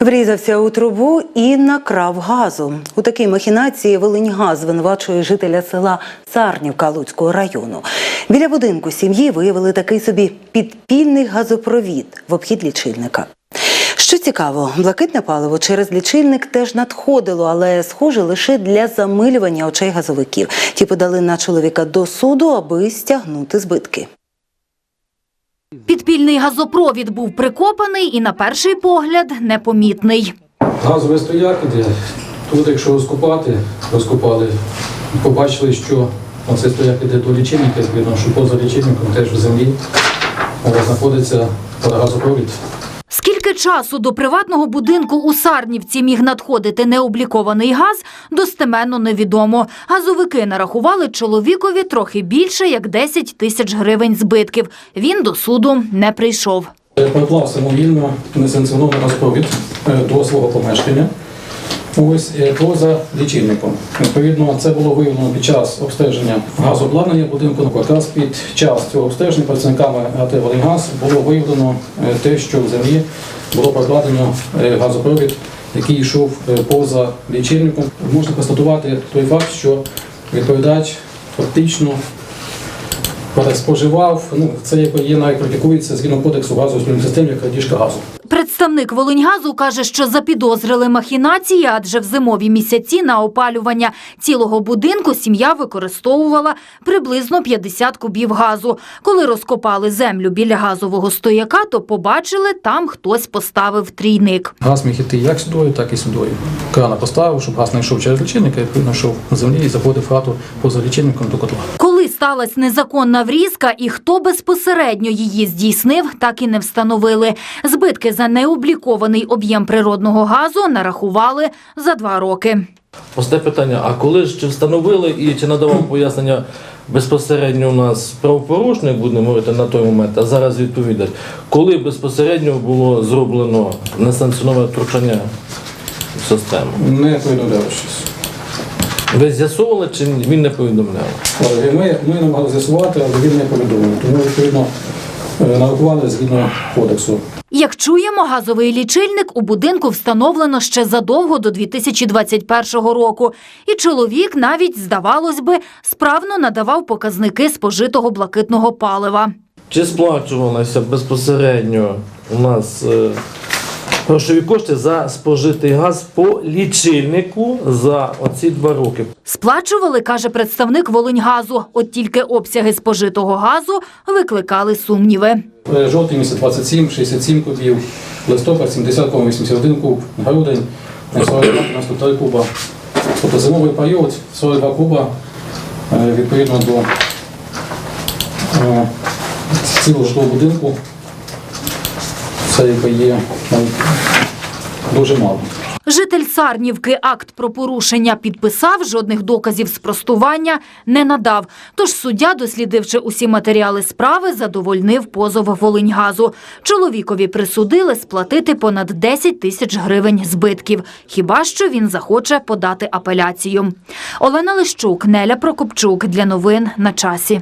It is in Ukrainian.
Врізався у трубу і накрав газу. У такій махінації Волиньгаз звинувачує жителя села Царнівка Луцького району. Біля будинку сім'ї виявили такий собі підпільний газопровід в обхід лічильника. Що цікаво, блакитне паливо через лічильник теж надходило, але схоже лише для замилювання очей газовиків. Ті подали на чоловіка до суду, аби стягнути збитки. Підпільний газопровід був прикопаний і на перший погляд непомітний. Газовий стояк іде. Тут, якщо розкопати, розкопали, побачили, що цей стояк іде до лічильника, звідно, що поза лічильником теж в землі знаходиться газопровід. Часу до приватного будинку у Сарнівці міг надходити необлікований газ, достеменно невідомо. Газовики нарахували чоловікові трохи більше, як 10 тисяч гривень збитків. Він до суду не прийшов. Поклав самовільно несанкціонований газопровід е, до свого помешкання. Ось е, поза лічильником. Відповідно, це було виявлено під час обстеження газообладнання будинку. Якраз під час цього обстеження працівниками АТ «Волиньгаз» було виявлено е, те, що в землі було прокладено е, газопровід, який йшов е, поза лічильником. Можна констатувати той факт, що відповідач фактично споживав. Ну це є навіть практикується згідно кодексу газової системи як крадіжка газу. Представник Волиньгазу каже, що запідозрили махінації, адже в зимові місяці на опалювання цілого будинку сім'я використовувала приблизно 50 кубів газу. Коли розкопали землю біля газового стояка, то побачили, там хтось поставив трійник. Газ міг іти як сюдою, так і сюдою. Крана поставив, щоб газ не йшов через лічильник, а відповідно йшов на землі і заходив хату поза лічильником до котла. Сталася незаконна врізка і хто безпосередньо її здійснив, так і не встановили. Збитки за необлікований об'єм природного газу нарахували за два роки. Просте питання: а коли ж чи встановили і чи надавав пояснення безпосередньо у нас правопорушник, будемо говорити на той момент, а зараз відповідач, коли безпосередньо було зроблено несанкціоноване втручання в систему? Не повідомляв щось. Ви з'ясовували, чи він не повідомляв? Ми, ми намагалися з'ясувати, але він не повідомив. Тому відповідно е, нарахували згідно кодексу. Як чуємо, газовий лічильник у будинку встановлено ще задовго до 2021 року. І чоловік навіть, здавалось би, справно надавав показники спожитого блакитного палива. Чи сплачувалися безпосередньо у нас е, грошові кошти за спожитий газ по лічильнику за оці два роки? Сплачували, каже представник Волиньгазу. От тільки обсяги спожитого газу викликали сумніви. Е, Жовтий місяць 27, 67 кубів, листопад 70,81 куб, грудень е, 42, 93 куба. Тобто зимовий період 42 куба е, відповідно до е, цілого житлового будинку. Це є ну, дуже мало. Житель Сарнівки акт про порушення підписав, жодних доказів спростування не надав. Тож суддя, дослідивши усі матеріали справи, задовольнив позов Волиньгазу. Чоловікові присудили сплатити понад 10 тисяч гривень збитків. Хіба що він захоче подати апеляцію. Олена Лищук, Неля Прокопчук. Для новин на часі.